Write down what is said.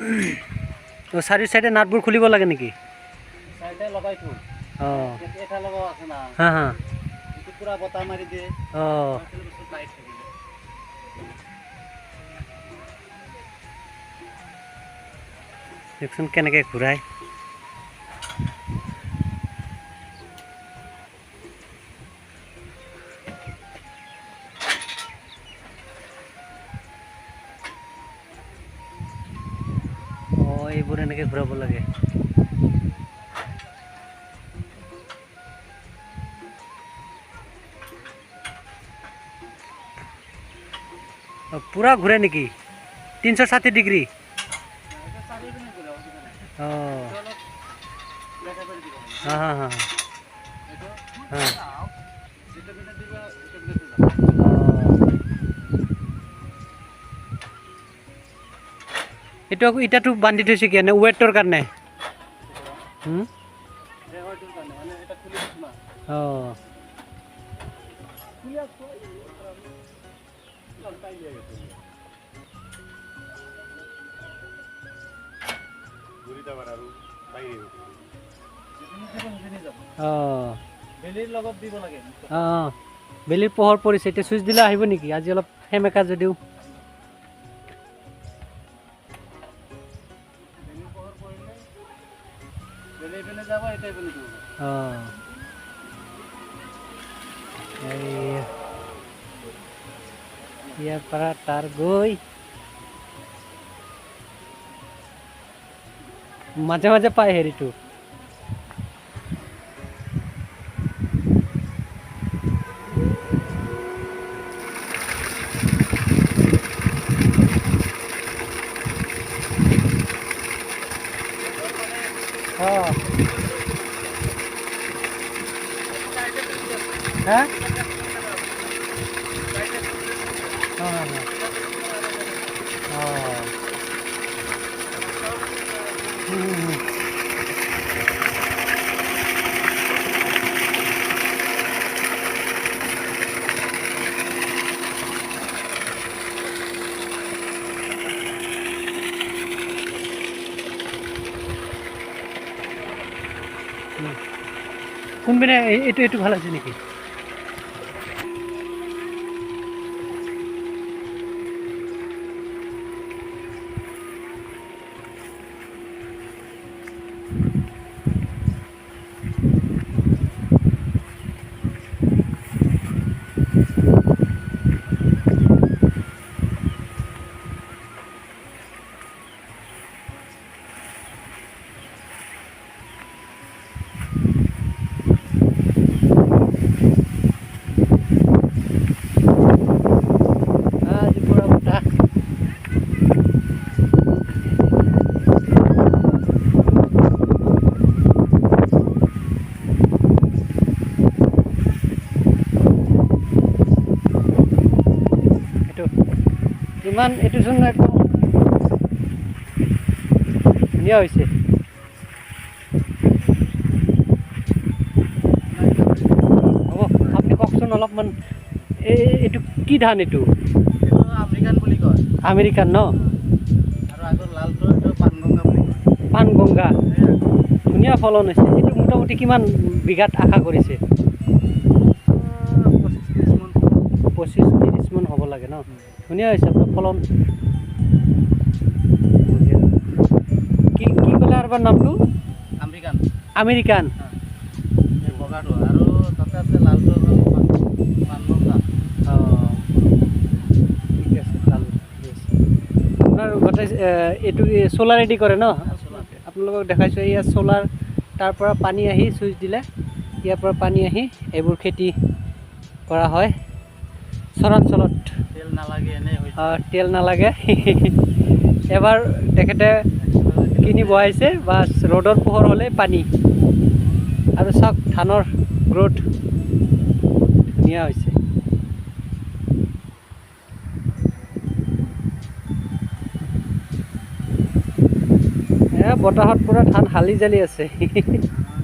অ' চাৰিও চাইডে নাটবোৰ খুলিব লাগে নেকি? অঁ। হা হা। অঁ। লাইট কেনেকৈ ঘূৰাই। এইবোৰ এনেকৈ ঘূৰাব লাগে পূৰা ঘূৰে নেকি তিনিশ ষাঠি ডিগ্ৰী। অঁ। হা হা হা হা এইটো ইটাটো বান্ধি থৈছে কি? এনে ৱেটৰ কাৰণে কাৰণে, মানে না। অঁ অঁ বেলিৰ পোহৰ পৰিছে এতিয়া চুইচ দিলে আহিব নেকি? আজি অলপ সেমেকা যদিও। বেলি পিনে যাব এটা পিনে দিব ইয়াৰ পৰা তাৰ গৈ মাজে মাজে পায় হেৰিটো অঁ হ্যাঁ? হ্যাঁ হ্যাঁ হুম, এই- এইটো এইটো ভালো আছে নেকি আজি পুৰা বতাহ এইটো ইমান এইটো চোন একদম ধুনীয়া হৈছে হ'ব আপুনি কওকচোন অলপমান এই এইটো কি ধান এইটো আমেৰিকান বুলি কয়। আমেৰিকান ন? আৰু আগৰ লালটো এইটো পানগংগা বুলি কয়। পাণ ধুনীয়া ফলন হৈছে। এইটো মোটামুটি কিমান বিঘাত আশা কৰিছে? মান। পঁচিছ ত্ৰিছ মান হ'ব লাগে ন? ধুনীয়া হৈছে আপোনাৰ ফলন কি কি ক'লে আৰু নামটো? আমেৰিকান। আমেৰিকান। বগাটো। আৰু তাতে আছে লালটো আপোনাৰ গোটেই এইটো চ'লাৰ ৰেডি কৰে ন? আপোনালোকক দেখাইছোঁ ইয়াত চ'লাৰ তাৰ পৰা পানী আহি চুইচ দিলে। ইয়াৰ পৰা পানী আহি এইবোৰ খেতি কৰা হয়। হৈ আহ, তেল নালাগে। এবাৰ তেখেতে কিনি বহাইছে বাছ ৰ'দৰ পোহৰ হ'লে পানী। আৰু চাওক ধানৰ গ্ৰ'থ ধুনীয়া হৈছে। এ বতাহত পূৰা ধান হালি জালি আছে।